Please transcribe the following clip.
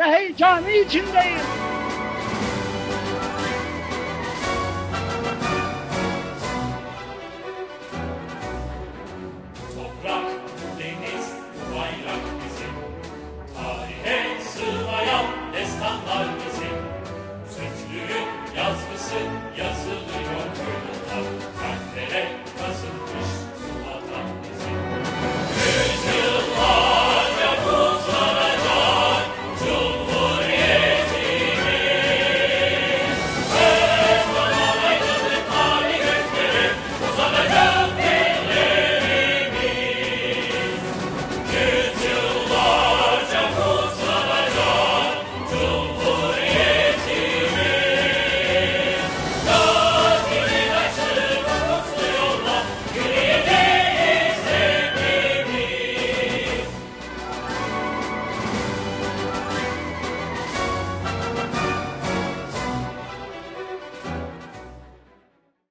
ve heyecanı içindeyim. Toprak, deniz, bayrak bizim. Tarihe sığmayan destanlar bizim. Sözlüğün yazgısı yazılır.